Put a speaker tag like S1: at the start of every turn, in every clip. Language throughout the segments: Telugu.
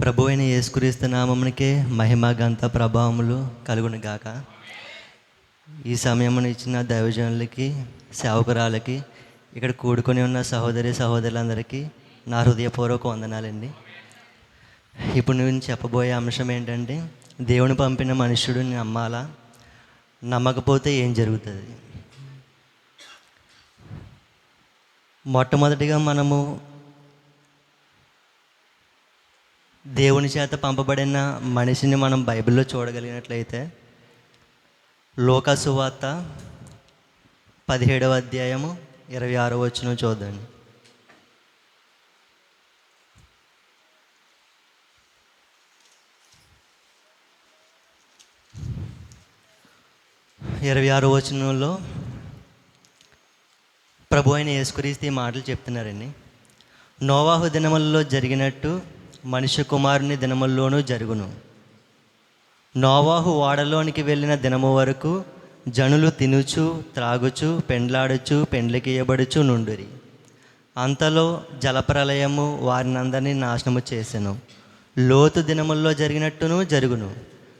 S1: ప్రభు అయిన యేసుక్రీస్తు నామమునికే మహిమ గంత ప్రభావములు కలుగును గాక ఈ సమయమును ఇచ్చిన దైవజనులకి సేవకురాలకి ఇక్కడ కూడుకొని ఉన్న సహోదరి సహోదరులందరికీ నా హృదయపూర్వక వందనాలండి. ఇప్పుడు నేను చెప్పబోయే అంశం ఏంటంటే దేవుని పంపిన మనుష్యుడు నమ్మాలా? నమ్మకపోతే ఏం జరుగుతుంది? మొట్టమొదటిగా మనము దేవుని చేత పంపబడిన మనిషిని మనం బైబిల్లో చూడగలిగినట్లయితే లోక సువార్త పదిహేడవ అధ్యాయము ఇరవై ఆరో వచ్చిన చూద్దండి ఇరవై ఆరో వచనంలో ప్రభు అయిన యేసుక్రీస్తు ఈ మాటలు చెప్తున్నారండి. నోవాహు దినములలో జరిగినట్టు మనిషి కుమారుని దినముల్లోనూ జరుగును. నోవాహు ఓడలోనికి వెళ్ళిన దినము వరకు జనులు తినుచు త్రాగుచు పెండ్లాడుచు పెండ్లికియబడుచు నుండురి. అంతలో జలప్రలయము వారినందరినీ నాశనము చేసెను. లోతు దినముల్లో జరిగినట్టును జరుగును.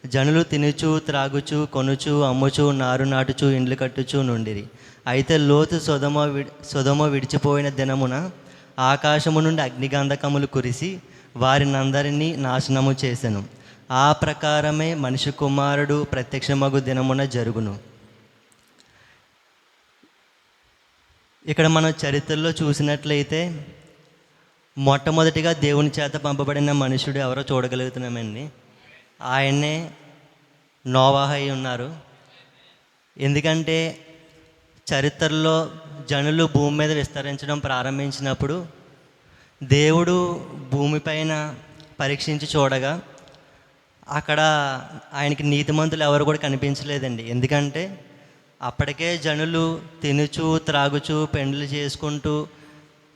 S1: జనులు తినుచు త్రాగుచు కొనుచు అమ్ముచు నారు నాటుచు ఇండ్లు కట్టుచు నుండిరి. అయితే లోతు సొదమ విడి సొదమ విడిచిపోయిన దినమున ఆకాశము నుండి అగ్నిగంధకములు కురిసి వారినందరినీ నాశనము చేసెను. ఆ ప్రకారమే మనిషి కుమారుడు ప్రత్యక్షమగు దినమున జరుగును. ఇక్కడ మనం చరిత్రలో చూసినట్లయితే మొట్టమొదటిగా దేవుని చేత పంపబడిన మనుషుడు ఎవరో చూడగలుగుతున్నామండి. ఆయనే నోవాహ అయి ఉన్నారు. ఎందుకంటే చరిత్రలో జనులు భూమి మీద విస్తరించడం ప్రారంభించినప్పుడు దేవుడు భూమిపైన పరీక్షించి చూడగా అక్కడ ఆయనకి నీతిమంతులు ఎవరు కూడా కనిపించలేదండి. ఎందుకంటే అప్పటికే జనులు తినుచు త్రాగుచు పెండ్లు చేసుకుంటూ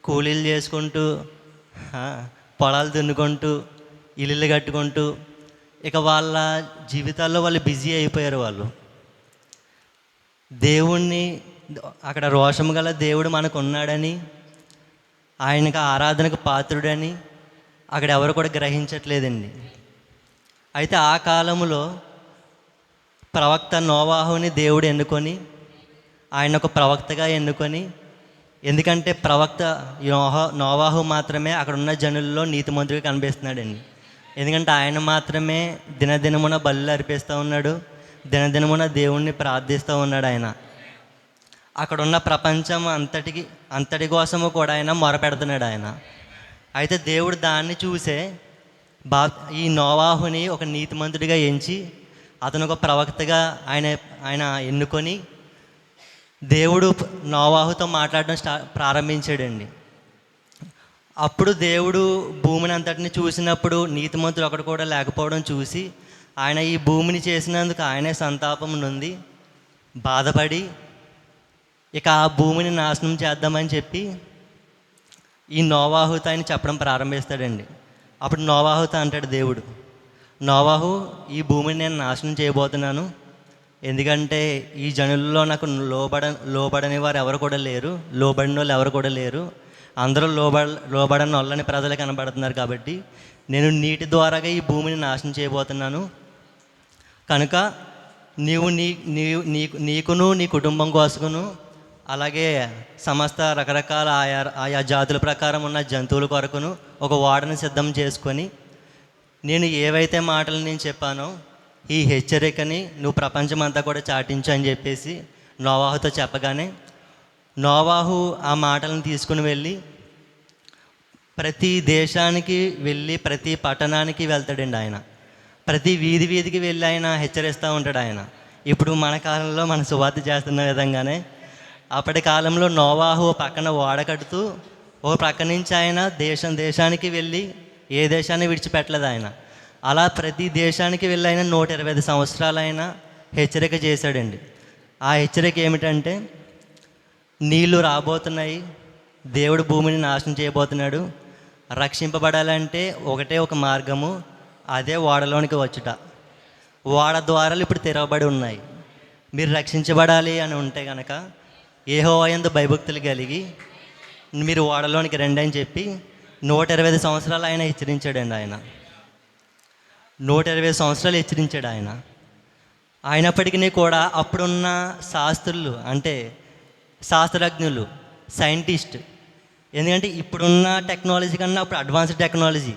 S1: కూలీలు చేసుకుంటూ పొలాలు దున్నుకుంటూ ఇల్లులు కట్టుకుంటూ ఇక వాళ్ళ జీవితాల్లో వాళ్ళు బిజీ అయిపోయారు వాళ్ళు. దేవుణ్ణి అక్కడ రోషం గల దేవుడు మనకు ఉన్నాడని ఆయనకు ఆరాధనకు పాత్రుడని అక్కడ ఎవరు కూడా గ్రహించట్లేదండి. అయితే ఆ కాలంలో ప్రవక్త నోవాహుని దేవుడు ఎన్నుకొని ఆయన ఒక ప్రవక్తగా ఎన్నుకొని ఎందుకంటే ప్రవక్త నోహ నోవాహు మాత్రమే అక్కడ ఉన్న జనుల్లో నీతిమంతుడిగా కనిపిస్తున్నాడండి. ఎందుకంటే ఆయన మాత్రమే దినదినమున బలు అర్పిస్తూ ఉన్నాడు దినదినమున దేవుణ్ణి ప్రార్థిస్తూ ఉన్నాడు ఆయన. అక్కడ ఉన్న ప్రపంచం అంతటికి అంతటి కోసము కూడా ఆయన మొరపెడుతున్నాడు ఆయన. అయితే దేవుడు దాన్ని చూసే బా ఈ నోవాహుని ఒక నీతిమంతుడిగా ఎంచి అతను ఒక ప్రవక్తగా ఆయన ఆయన ఎన్నుకొని దేవుడు నోవాహుతో మాట్లాడడం స్టా ప్రారంభించాడండి. అప్పుడు దేవుడు భూమిని అంతటిని చూసినప్పుడు నీతిమంతుడు ఒకటి కూడా లేకపోవడం చూసి ఆయన ఈ భూమిని చేసినందుకు ఆయనే సంతాపం నుండి బాధపడి ఇక ఆ భూమిని నాశనం చేద్దామని చెప్పి ఈ నోవాహుతో ఆయన చెప్పడం ప్రారంభిస్తాడండి. అప్పుడు నోవాహుతో అంటాడు దేవుడు నోవాహు ఈ భూమిని నేను నాశనం చేయబోతున్నాను. ఎందుకంటే ఈ జనుల్లో నాకు లోబడ లోబడని వారు ఎవరు కూడా లేరు. లోబడిన వాళ్ళు ఎవరు కూడా లేరు. అందరూ లోబడ లోబడని వాళ్ళని ప్రజలు కనబడుతున్నారు కాబట్టి నేను నీటి ద్వారాగా ఈ భూమిని నాశనం చేయబోతున్నాను. కనుక నీవు నీ నీవు నీకు నీకును నీ కుటుంబం కోసమును అలాగే సమస్త రకరకాల ఆయా ఆయా జాతుల ప్రకారం ఉన్న జంతువుల కొరకును ఒక ఓడను సిద్ధం చేసుకొని నేను ఏవైతే మాటలు నేను చెప్పానో ఈ హెచ్చరికని నువ్వు ప్రపంచమంతా కూడా చాటించు అని చెప్పేసి నోవాహుతో చెప్పగానే నోవాహు ఆ మాటలను తీసుకుని వెళ్ళి ప్రతి దేశానికి వెళ్ళి ప్రతి పట్టణానికి వెళ్తాడండి ఆయన. ప్రతి వీధి వీధికి వెళ్ళి ఆయన హెచ్చరిస్తూ ఉంటాడు ఆయన. ఇప్పుడు మన కాలంలో మన సువార్త చేస్తున్న విధంగానే అప్పటి కాలంలో నోవాహు ఓ పక్కన ఓడ కడుతూ ఓ పక్క నుంచి ఆయన దేశం దేశానికి వెళ్ళి ఏ దేశాన్ని విడిచిపెట్టలేదు ఆయన. అలా ప్రతి దేశానికి వెళ్ళి ఆయన నూట ఇరవై ఐదు సంవత్సరాలైనా హెచ్చరిక చేశాడండి. ఆ హెచ్చరిక ఏమిటంటే నీళ్ళు రాబోతున్నాయి దేవుడు భూమిని నాశనం చేయబోతున్నాడు రక్షింపబడాలంటే ఒకటే ఒక మార్గము అదే ఓడలోనికి వచ్చుట. ఓడ ద్వారాలు ఇప్పుడు తెరవబడి ఉన్నాయి. మీరు రక్షించబడాలి అని ఉంటే కనుక ఏహోవాయందు భయభక్తులు కలిగి మీరు ఓడలోనికి రండి అని చెప్పి నూట ఇరవై ఐదు సంవత్సరాలు ఆయన హెచ్చరించాడండి ఆయన. నూట ఇరవై సంవత్సరాలు హెచ్చరించాడు ఆయన. అయినప్పటికీ కూడా అప్పుడున్న శాస్త్రులు అంటే శాస్త్రజ్ఞులు సైంటిస్ట్ ఎందుకంటే ఇప్పుడున్న టెక్నాలజీ కన్నా అప్పుడు అడ్వాన్స్డ్ టెక్నాలజీ.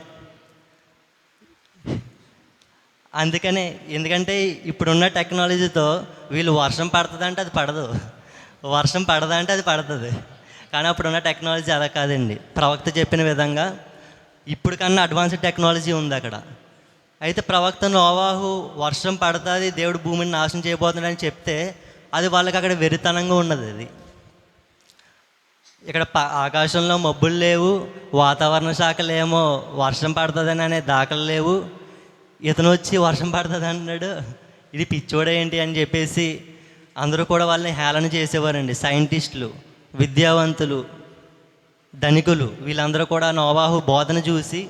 S1: అందుకనే ఎందుకంటే ఇప్పుడున్న టెక్నాలజీతో వీళ్ళు వర్షం పడుతుందంటే అది పడదు. వర్షం పడదంటే అది పడుతుంది. కానీ అప్పుడున్న టెక్నాలజీ అలా కాదండి. ప్రవక్త చెప్పిన విధంగా ఇప్పుడు కన్నా అడ్వాన్స్డ్ టెక్నాలజీ ఉంది అక్కడ. అయితే ప్రవక్త నోవాహు వర్షం పడుతుంది దేవుడు భూమిని నాశనం చేయబోతున్నాడని చెప్తే అది వాళ్ళకి అక్కడ వెరితనంగా ఉన్నది అది. ఇక్కడ ప ఆకాశంలో మబ్బులు లేవు వాతావరణ శాఖలేమో వర్షం పడుతుందని అనే దాఖలు లేవు. ఇతను వచ్చి వర్షం పడుతుంది అన్నాడు. ఇది పిచ్చోడే ఏంటి అని చెప్పేసి అందరూ కూడా వాళ్ళని హేళన చేసేవారండి. సైంటిస్టులు విద్యావంతులు ధనికులు వీళ్ళందరూ కూడా నోవాహు బోధన చూసి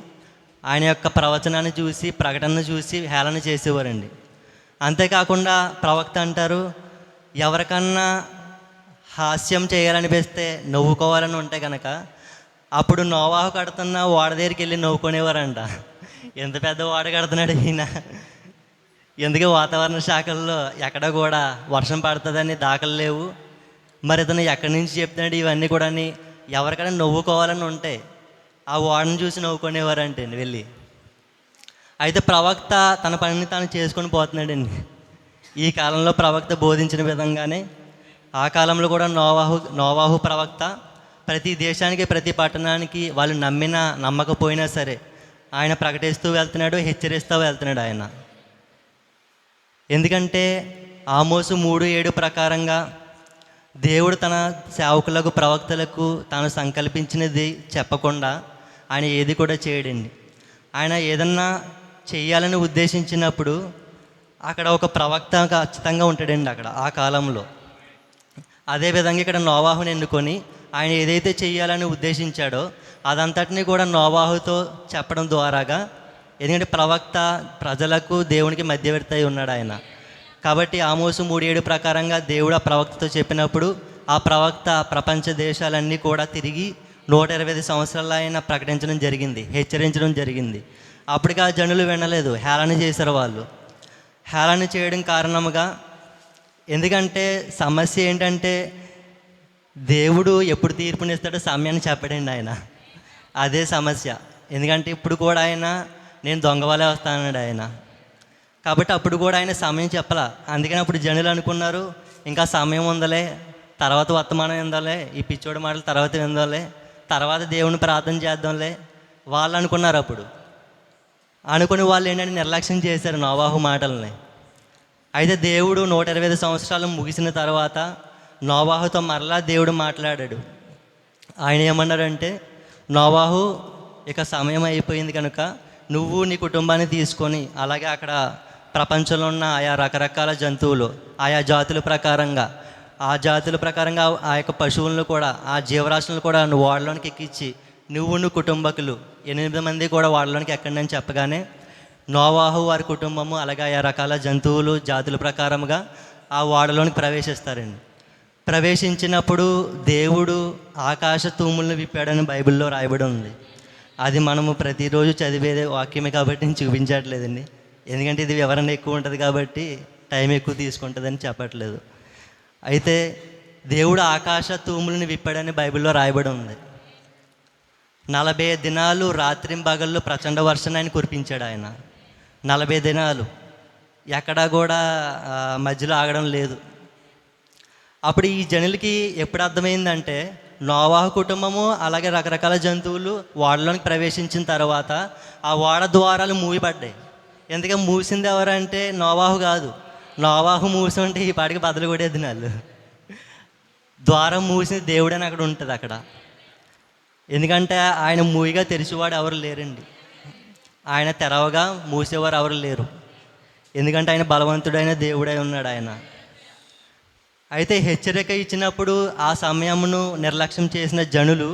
S1: ఆయన యొక్క ప్రవచనాన్ని చూసి ప్రకటనను చూసి హేళన చేసేవారండి. అంతేకాకుండా ప్రవక్త అంటారు ఎవరికన్నా హాస్యం చేయాలనిపిస్తే నవ్వుకోవాలని ఉంటే కనుక అప్పుడు నోవాహు కడుతున్న వాడ దగ్గరికి వెళ్ళి నవ్వుకునేవారంట. ఎంత పెద్ద వాడ కడుతున్నాడు ఈయన. ఎందుకే వాతావరణ శాఖల్లో ఎక్కడ కూడా వర్షం పడుతుందని దాఖలు లేవు. మరి ఇతను ఎక్కడి నుంచి చెప్తున్నాడు? ఇవన్నీ కూడా ఎవరికైనా నవ్వుకోవాలని ఉంటే ఆ వాడని చూసి నవ్వుకునేవారంటే వెళ్ళి. అయితే ప్రవక్త తన పనిని తాను చేసుకొని పోతున్నాడండి. ఈ కాలంలో ప్రవక్త బోధించిన విధంగానే ఆ కాలంలో కూడా నోవాహు నోవాహు ప్రవక్త ప్రతి దేశానికి ప్రతి పట్టణానికి వాళ్ళు నమ్మినా నమ్మకపోయినా సరే ఆయన ప్రకటిస్తూ వెళ్తున్నాడు హెచ్చరిస్తూ వెళ్తున్నాడు ఆయన. ఎందుకంటే ఆమోసు మూడు ఏడు ప్రకారంగా దేవుడు తన సేవకులకు ప్రవక్తలకు తాను సంకల్పించినది చెప్పకుండా ఆయన ఏది కూడా చేయడండి. ఆయన ఏదన్నా చేయాలని ఉద్దేశించినప్పుడు అక్కడ ఒక ప్రవక్త ఖచ్చితంగా ఉంటాడండి అక్కడ ఆ కాలంలో. అదేవిధంగా ఇక్కడ నోవాహుని ఎన్నుకొని ఆయన ఏదైతే చేయాలని ఉద్దేశించాడో అదంతటినీ కూడా నోవాహుతో చెప్పడం ద్వారాగా ఎందుకంటే ప్రవక్త ప్రజలకు దేవునికి మధ్యవర్తి అయి ఉన్నాడు ఆయన. కాబట్టి ఆమోసు మూడేడు ప్రకారంగా దేవుడు ఆ ప్రవక్తతో చెప్పినప్పుడు ఆ ప్రవక్త ప్రపంచ దేశాలన్నీ కూడా తిరిగి నూట ఇరవై ఐదు సంవత్సరాలు ఆయన ప్రకటించడం జరిగింది హెచ్చరించడం జరిగింది. అప్పటికి ఆ జనులు వినలేదు హేళన చేశారు వాళ్ళు. హేళన చేయడం కారణముగా ఎందుకంటే సమస్య ఏంటంటే దేవుడు ఎప్పుడు తీర్పునిస్తాడో సమయాన్ని చెప్పడండి ఆయన. అదే సమస్య. ఎందుకంటే ఇప్పుడు కూడా ఆయన నేను దొంగవాలే వస్తానన్నాడు ఆయన. కాబట్టి అప్పుడు కూడా ఆయన సమయం చెప్పలా. అందుకని అప్పుడు జనులు అనుకున్నారు ఇంకా సమయం ఉందలే తర్వాత వర్తమానం ఎందాలే ఈ పిచ్చోడి మాటలు తర్వాత విందాలే తర్వాత దేవుని ప్రార్థన చేద్దాంలే వాళ్ళు అనుకున్నారు అప్పుడు. అనుకుని వాళ్ళు ఏంటంటే నిర్లక్ష్యం చేశారు నోవాహు మాటల్ని. అయితే దేవుడు నూట ఇరవై ఐదు సంవత్సరాలు ముగిసిన తర్వాత నోవాహుతో మరలా దేవుడు మాట్లాడాడు. ఆయన ఏమన్నారంటే నోవాహు ఇక సమయం అయిపోయింది కనుక నువ్వు నీ కుటుంబాన్ని తీసుకొని అలాగే అక్కడ ప్రపంచంలో ఉన్న ఆయా రకరకాల జంతువులు ఆయా జాతుల ప్రకారంగా ఆ జాతుల ప్రకారంగా ఆ యొక్క పశువులను కూడా ఆ జీవరాశులను కూడా నువ్వు వాడలోనికి ఎక్కించి నువ్వు నువ్వు కుటుంబకులు ఎనిమిది మంది కూడా వాడలోనికి ఎక్కడి నుంచి చెప్పగానే నోవాహు వారి కుటుంబము అలాగే ఆయా రకాల జంతువులు జాతుల ప్రకారముగా ఆ వాడలోనికి ప్రవేశిస్తారండి. ప్రవేశించినప్పుడు దేవుడు ఆకాశ తూములను విప్పాడని బైబిల్లో రాయబడి ఉంది. అది మనము ప్రతిరోజు చదివేదే వాక్యమే కాబట్టి నేను చూపించట్లేదండి. ఎందుకంటే ఇది వివరణ ఎక్కువ ఉంటుంది కాబట్టి టైం ఎక్కువ తీసుకుంటుందని చెప్పట్లేదు. అయితే దేవుడు ఆకాశ తూములను విప్పాడని బైబిల్లో రాయబడి ఉంది. నలభై దినాలు రాత్రింబగళ్ళు ప్రచండ వర్షాన్ని ఆయన కురిపించాడు ఆయన. నలభై దినాలు. ఎక్కడా కూడా మధ్యలో ఆగడం లేదు. అప్పుడు ఈ జనులకి ఎప్పుడు అర్థమైందంటే నోవాహు కుటుంబము అలాగే రకరకాల జంతువులు వాడలోనికి ప్రవేశించిన తర్వాత ఆ వాడ ద్వారాలు మూయబడ్డాయి. ఎందుకంటే మూసింది ఎవరంటే నోవాహు కాదు. నోవాహు మూసి ఉంటే ఈ పాటికి బదులు కొట్టేది నాళ్ళు ద్వారం మూసిన దేవుడని అక్కడ ఉంటుంది అక్కడ. ఎందుకంటే ఆయన మూయిగా తెరిచేవాడు ఎవరు లేరండి. ఆయన తెరవగా మూసేవారు ఎవరు లేరు. ఎందుకంటే ఆయన బలవంతుడైన దేవుడై ఉన్నాడు ఆయన. అయితే హెచ్చరిక ఇచ్చినప్పుడు ఆ సమయమును నిర్లక్ష్యం చేసిన జనులు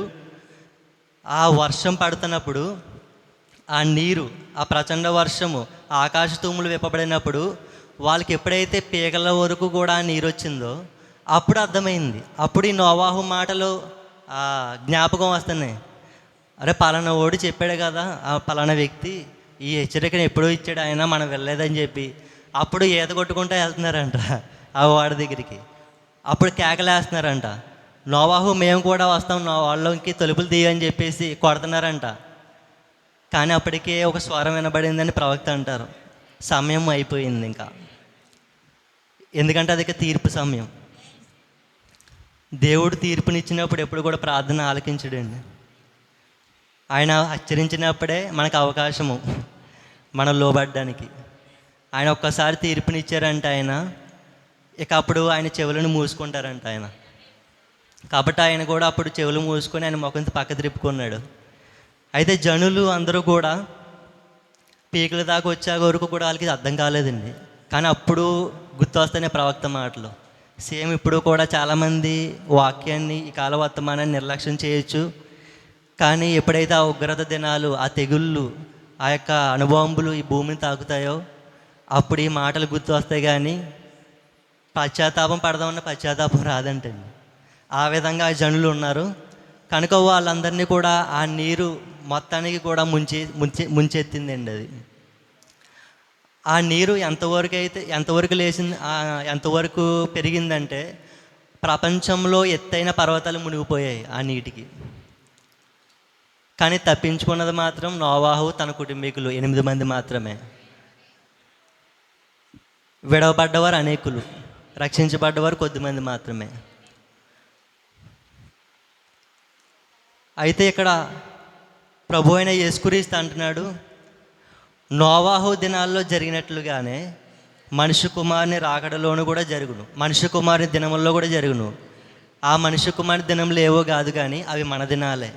S1: ఆ వర్షం పడుతున్నప్పుడు ఆ నీరు ఆ ప్రచండ వర్షము ఆకాశ తూములు విప్పబడినప్పుడు వాళ్ళకి ఎప్పుడైతే పీగల వరకు కూడా నీరు వచ్చిందో అప్పుడు అర్థమైంది. అప్పుడు ఈ నోవాహు మాటలు ఆ జ్ఞాపకం వస్తున్నాయి. అరే పలానా ఓడి చెప్పాడు కదా ఆ పలానా వ్యక్తి ఈ హెచ్చరికను ఎప్పుడో ఇచ్చాడు ఆయన మనం వెళ్ళలేదని చెప్పి అప్పుడు ఈత కొట్టుకుంటూ వెళ్తున్నారంట ఆ వాడి దగ్గరికి. అప్పుడు కేకలేస్తున్నారంట. నోవాహు మేము కూడా వస్తాం నా వాళ్ళకి తలుపులు తీయని చెప్పేసి కొడుతున్నారంట. కానీ అప్పటికే ఒక స్వరం వినబడిందని ప్రవక్త అంటారు. సమయం అయిపోయింది ఇంకా. ఎందుకంటే అది ఇక తీర్పు సమయం. దేవుడు తీర్పునిచ్చినప్పుడు ఎప్పుడు కూడా ప్రార్థన ఆలకించడండి. ఆయన హెచ్చరించినప్పుడే మనకు అవకాశము మనం లోబడ్డానికి. ఆయన ఒక్కసారి తీర్పునిచ్చారంట ఆయన. ఇక అప్పుడు ఆయన చెవులను మూసుకుంటారంట ఆయన. కాబట్టి ఆయన కూడా అప్పుడు చెవులు మూసుకొని ఆయన ముఖం పక్క త్రిప్పుకున్నాడు అయితే జనులు అందరూ కూడా పీకల దాకా వచ్చే వరకు కూడా వాళ్ళకి అర్థం కాలేదండి. కానీ అప్పుడు గుర్తొస్తానే ప్రవక్త మాటలు. సేమ్ ఇప్పుడు కూడా చాలామంది వాక్యాన్ని ఈ కాల వర్తమానాన్ని నిర్లక్ష్యం చేయొచ్చు. కానీ ఎప్పుడైతే ఆ ఉగ్రత దినాలు ఆ తెగుళ్ళు ఆ యొక్క అనుభవంబులు ఈ భూమిని తాకుతాయో అప్పుడు ఈ మాటలు గుర్తు వస్తాయి కానీ పశ్చాత్తాపం పడదామన్న పశ్చాత్తాపం రాదంటండి. ఆ విధంగా ఆ జనులు ఉన్నారు. కనుక వాళ్ళందరినీ కూడా ఆ నీరు మొత్తానికి కూడా ముంచి ముంచి ముంచెత్తిందండి అది. ఆ నీరు ఎంతవరకు అయితే ఎంతవరకు లేచింది ఎంతవరకు పెరిగిందంటే ప్రపంచంలో ఎత్తైన పర్వతాలు మునిగిపోయాయి ఆ నీటికి. కానీ తప్పించుకున్నది మాత్రం నోవాహు తన కుటుంబీకులు ఎనిమిది మంది మాత్రమే. విడవబడ్డవారు అనేకులు. రక్షించబడ్డవారు కొద్దిమంది మాత్రమే. అయితే ఇక్కడ ప్రభు అయిన యేసుక్రీస్తు అంటున్నాడు నోవాహు దినాల్లో జరిగినట్లుగానే మనిషి కుమారుని రాకడలోను కూడా జరుగును. మనిషి కుమారుని దినముల్లో కూడా జరుగును. ఆ మనిషి కుమారుని దినములు ఏవో కాదు కానీ అవి మన దినాలే.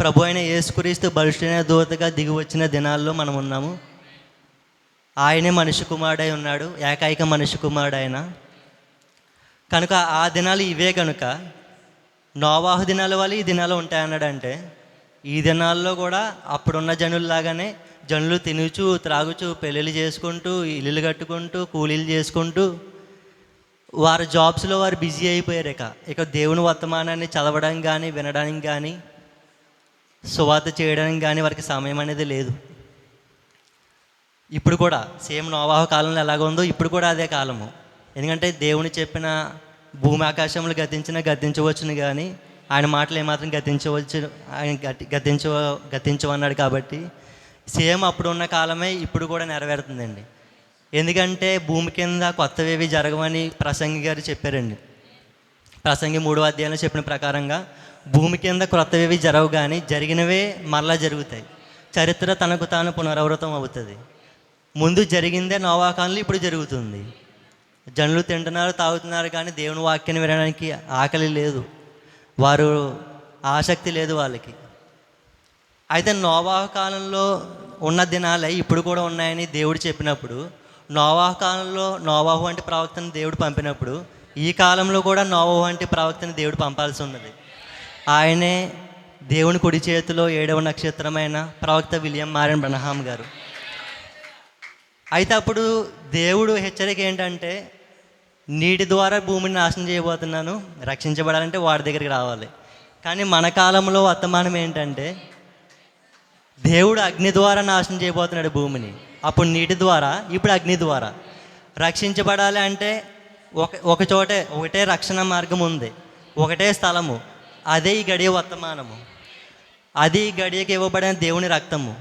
S1: ప్రభు అయిన యేసుక్రీస్తు బలుషైన దూతగా దిగి వచ్చిన దినాల్లో మనం ఉన్నాము ఆయనే మనిషి కుమారుడై ఉన్నాడు ఏకైక మనిషి కుమారుడు ఆయన కనుక ఆ దినాలు ఇవే కనుక నోవాహు దినాల వల్ల ఈ దినాలు ఉంటాయన్నాడంటే ఈ దినాల్లో కూడా అప్పుడున్న జనుల్లాగానే జనులు తినుచు త్రాగుచు పెళ్ళిళ్ళు చేసుకుంటూ ఇల్లులు కట్టుకుంటూ కూలీలు చేసుకుంటూ వారి జాబ్స్లో వారు బిజీ అయిపోయారు ఇక. ఇక దేవుని వర్తమానాన్ని చదవడానికి కానీ వినడానికి కానీ సువార్త చేయడానికి కానీ వారికి సమయం అనేది లేదు. ఇప్పుడు కూడా సేమ్ నోవాహ కాలంలో ఎలాగ ఉందో ఇప్పుడు కూడా అదే కాలము. ఎందుకంటే దేవుని చెప్పిన భూమి ఆకాశములు గతించిన గతించవచ్చును కానీ ఆయన మాటలు ఏమాత్రం గతించవచ్చు ఆయన గతి గతించ గతించవన్నాడు కాబట్టి సేమ్ అప్పుడు ఉన్న కాలమే ఇప్పుడు కూడా నెరవేరుతుందండి. ఎందుకంటే భూమి కింద కొత్తవేవి జరగవని ప్రసంగి గారు చెప్పారండి. ప్రసంగి మూడో అధ్యాయంలో చెప్పిన ప్రకారంగా భూమి కింద క్రొత్తవేవి జరగవు కానీ జరిగినవే మరలా జరుగుతాయి. చరిత్ర తనకు తాను పునరావృతం అవుతుంది. ముందు జరిగిందే నోవాకాలంలో ఇప్పుడు జరుగుతుంది. జనులు తింటున్నారు తాగుతున్నారు కానీ దేవుని వాక్యాన్ని వినడానికి ఆకలి లేదు. వారు ఆసక్తి లేదు వాళ్ళకి. అయితే నోవాహ కాలంలో ఉన్న దినాలే ఇప్పుడు కూడా ఉన్నాయని దేవుడు చెప్పినప్పుడు నోవాహ కాలంలో నోవాహు వంటి ప్రవక్తను దేవుడు పంపినప్పుడు ఈ కాలంలో కూడా నోవాహు వంటి ప్రవక్తను దేవుడు పంపాల్సి ఉన్నది. ఆయనే దేవుని కుడి చేతిలో ఏడవ నక్షత్రమైన ప్రవక్త విలియం మారన్ బ్రహ్మాం గారు. అయితే అప్పుడు దేవుడు హెచ్చరిక ఏంటంటే నీటి ద్వారా భూమిని నాశనం చేయబోతున్నాను రక్షించబడాలంటే వాడి దగ్గరికి రావాలి. కానీ మన కాలంలో వర్తమానం ఏంటంటే దేవుడు అగ్ని ద్వారా నాశనం చేయబోతున్నాడు భూమిని. అప్పుడు నీటి ద్వారా ఇప్పుడు అగ్ని ద్వారా. రక్షించబడాలి అంటే ఒక ఒక చోటే ఒకటే రక్షణ మార్గం ఉంది. ఒకటే స్థలము. అదే ఈ గడియ వర్తమానము. అది ఈ గడియకి ఇవ్వబడిన దేవుని రక్తము.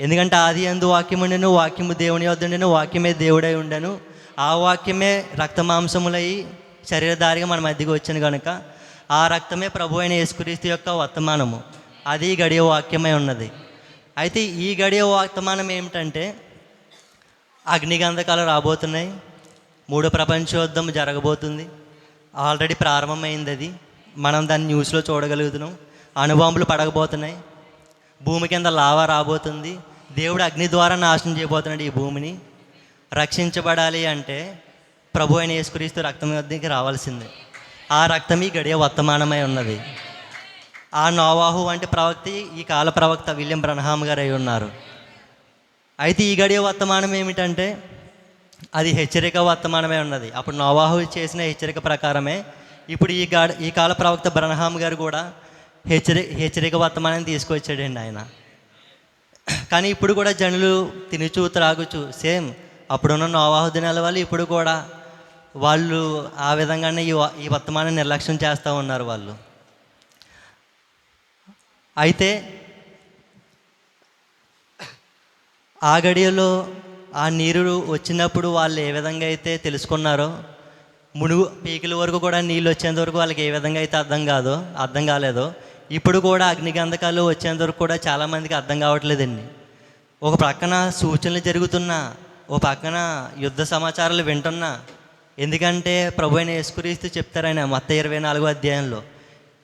S1: ఎందుకంటే ఆది అందు వాక్యం ఉండెను వాక్యము దేవుని వద్ద ఉండెను వాక్యమే దేవుడై ఉండను. ఆ వాక్యమే రక్త మాంసములై శరీరధారిగా మన మధ్యకి వచ్చాను కనుక ఆ రక్తమే ప్రభు అయిన యేసుక్రీస్తు యొక్క వర్తమానము. అది గడియ వాక్యమై ఉన్నది. అయితే ఈ గడియ వర్తమానం ఏమిటంటే అగ్నిగంధకాలు రాబోతున్నాయి. మూడో ప్రపంచ యుద్ధం జరగబోతుంది. ఆల్రెడీ ప్రారంభమైంది అది. మనం దాన్ని న్యూస్లో చూడగలుగుతున్నాం. అణుబాంబులు పడగబోతున్నాయి భూమి కింద లావా రాబోతుంది. దేవుడు అగ్ని ద్వారా నాశనం చేయబోతున్నాడు ఈ భూమిని. రక్షించబడాలి అంటే ప్రభు అయిన యేసుక్రీస్తు రక్తం వద్దకి రావాల్సిందే. ఆ రక్తం ఈ గడియ వర్తమానమై ఉన్నది. ఆ నోవాహు వంటి ప్రవక్త ఈ కాల ప్రవక్త విలియం బ్రహ్మాం గారు అయి ఉన్నారు. అయితే ఈ గడియ వర్తమానం ఏమిటంటే అది హెచ్చరిక వర్తమానమే ఉన్నది. అప్పుడు నోవాహు చేసిన హెచ్చరిక ప్రకారమే ఇప్పుడు ఈ గా ఈ కాల ప్రవక్త బ్రహ్మాం గారు కూడా హెచ్చరి హెచ్చరిక వర్తమానం తీసుకొచ్చాడండి ఆయన. కానీ ఇప్పుడు కూడా జనులు తినుచు త్రాగుచు సేమ్ అప్పుడున్న నోవాహు దినాల వాళ్ళు ఇప్పుడు కూడా వాళ్ళు ఆ విధంగానే ఈ ఈ వర్తమానం నిర్లక్ష్యం చేస్తూ ఉన్నారు వాళ్ళు. అయితే ఆ గడియలో ఆ నీరు వచ్చినప్పుడు వాళ్ళు ఏ విధంగా అయితే తెలుసుకున్నారో మునుగు పీకిల వరకు కూడా నీళ్ళు వచ్చేంత వరకు వాళ్ళకి ఏ విధంగా అయితే అర్థం కాదో అర్థం కాలేదో ఇప్పుడు కూడా అగ్నిగంధకాలు వచ్చేంత వరకు కూడా చాలామందికి అర్థం కావట్లేదండి. ఒక ప్రక్కన సూచనలు జరుగుతున్నా ఓ పక్కన యుద్ధ సమాచారాలు వింటున్నా ఎందుకంటే ప్రభు అయిన యేసుక్రీస్తు చెప్తారాయన మొత్తం ఇరవై నాలుగో అధ్యాయంలో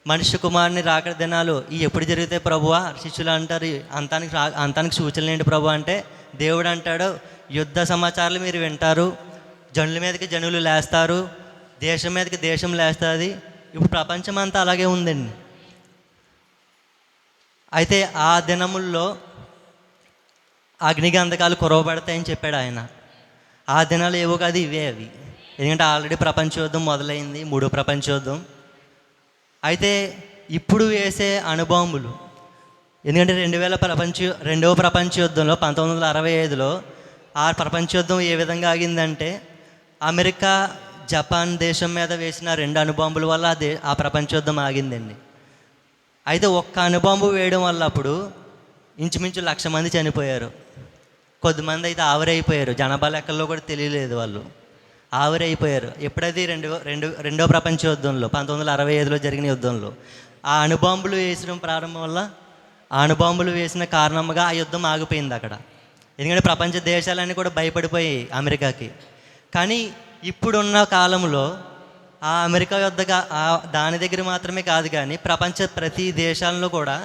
S1: మనిషి కుమారుని రాకడ దినాలు ఈ ఎప్పుడు జరిగితే ప్రభువా? శిష్యులు అంటారు అంతానికి రా అంతానికి సూచనలు ఏంటి ప్రభు అంటే దేవుడు అంటాడు యుద్ధ సమాచారాలు మీరు వింటారు జనుల మీదకి జనులు లేస్తారు దేశం మీదకి దేశం లేస్తుంది ఇప్పుడు ప్రపంచం అంతా అలాగే ఉందండి. అయితే ఆ దినముల్లో అగ్నిగంధకాలు కురవబడతాయని చెప్పాడు ఆయన. ఆ దినాలు ఏవో కాదు ఇవే అవి. ఎందుకంటే ఆల్రెడీ ప్రపంచ యుద్ధం మొదలైంది మూడో ప్రపంచ యుద్ధం అయితే ఇప్పుడు వేసే అణుబాంబులు ఎందుకంటే రెండు వేల ప్రపంచ రెండవ ప్రపంచ యుద్ధంలో పంతొమ్మిది వందల అరవై ఐదులో ఆ ప్రపంచ యుద్ధం ఏ విధంగా ఆగిందంటే అమెరికా జపాన్ దేశం మీద వేసిన రెండు అణుబాంబుల వల్ల ఆ దే ఆ ప్రపంచ యుద్ధం ఆగిందండి. అయితే ఒక్క అణుబాంబు వేయడం వల్ల అప్పుడు ఇంచుమించు లక్ష మంది చనిపోయారు. కొద్దిమంది అయితే ఆవిరైపోయారు. జనాభా లెక్కల్లో కూడా తెలియలేదు వాళ్ళు. ఆవిరైపోయారు. ఎప్పుడది? రెండు రెండు రెండో ప్రపంచ యుద్ధంలో పంతొమ్మిది వందల అరవై ఐదులో జరిగిన యుద్ధంలో. ఆ అణుబాంబులు వేసడం ప్రారంభం వల్ల ఆ అణుబాంబులు వేసిన కారణంగా ఆ యుద్ధం ఆగిపోయింది అక్కడ. ఎందుకంటే ప్రపంచ దేశాలన్నీ కూడా భయపడిపోయాయి అమెరికాకి. కానీ ఇప్పుడున్న కాలంలో ఆ అమెరికా యుద్ధ దాని దగ్గర మాత్రమే కాదు కానీ ప్రపంచ ప్రతి దేశాల్లో కూడా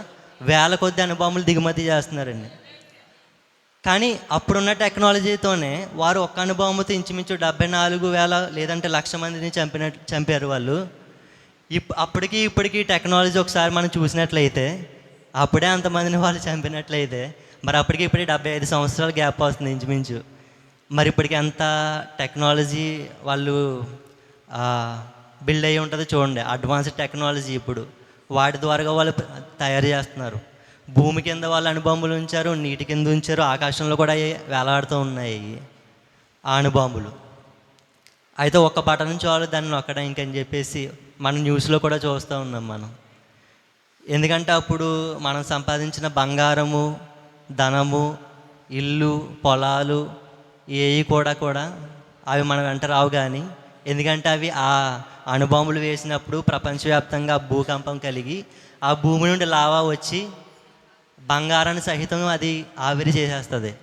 S1: వేల కొద్ది అనుభవములు దిగుమతి చేస్తున్నారండి. కానీ అప్పుడున్న టెక్నాలజీతోనే వారు ఒక్క అనుభవంతో ఇంచుమించు డెబ్బై నాలుగు వేల లేదంటే లక్ష మందిని చంపిన చంపారు వాళ్ళు. ఇప్ అప్పటికి ఇప్పటికీ టెక్నాలజీ ఒకసారి మనం చూసినట్లయితే అప్పుడే అంతమందిని వాళ్ళు చంపినట్లయితే మరి అప్పటికి ఇప్పటికి డెబ్బై ఐదు సంవత్సరాలు గ్యాప్ వస్తుంది ఇంచుమించు. మరి ఇప్పటికి ఎంత టెక్నాలజీ వాళ్ళు బిల్డ్ అయ్యి ఉంటుంది చూడండి. అడ్వాన్స్డ్ టెక్నాలజీ ఇప్పుడు. వాటి ద్వారా వాళ్ళు తయారు చేస్తున్నారు. భూమి కింద వాళ్ళు అణుబాంబులు ఉంచారు నీటి కింద ఉంచారు ఆకాశంలో కూడా అవి వేలాడుతూ ఉన్నాయి ఆ అణుబాంబులు అయితే ఒక్క బట నుంచి వాళ్ళు దాన్ని నొక్కడం ఇంకని చెప్పేసి మనం న్యూస్లో కూడా చూస్తూ ఉన్నాం మనం. ఎందుకంటే అప్పుడు మనం సంపాదించిన బంగారము ధనము ఇల్లు పొలాలు ఏవి కూడా కూడా అవి మన వెంట రావు కానీ ఎందుకంటే అవి ఆ అణుబాంబులు వేసినప్పుడు ప్రపంచవ్యాప్తంగా భూకంపం కలిగి ఆ భూమి నుండి లావా వచ్చి బంగారాన్ని సహితం అది ఆవిరి చేసేస్తుంది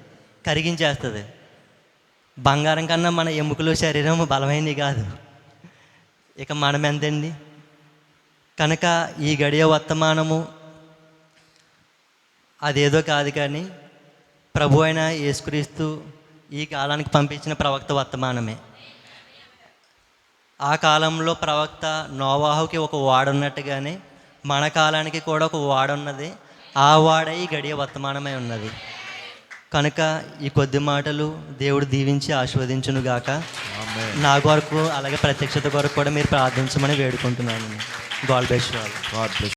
S1: కరిగించేస్తుంది. బంగారం కన్నా మన ఎముకలు శరీరం బలమైనవి కాదు. ఇక మనం ఎంతండి కనుక ఈ గడియ వర్తమానము అదేదో కాదు కానీ ప్రభు అయిన యేసుక్రీస్తు ఈ కాలానికి పంపించిన ప్రవక్త వర్తమానమే. ఆ కాలంలో ప్రవక్త నోవాహుకి ఒక వాడున్నట్టుగానే మన కాలానికి కూడా ఒక వాడున్నది. ఆ వాడ గడియ వర్తమానమై ఉన్నది. కనుక ఈ కొద్ది మాటలు దేవుడు దీవించి ఆస్వాదించును గాక. నా కొరకు అలాగే ప్రత్యక్షత కొరకు కూడా మీరు ప్రార్థించమని వేడుకుంటున్నాను. God
S2: bless.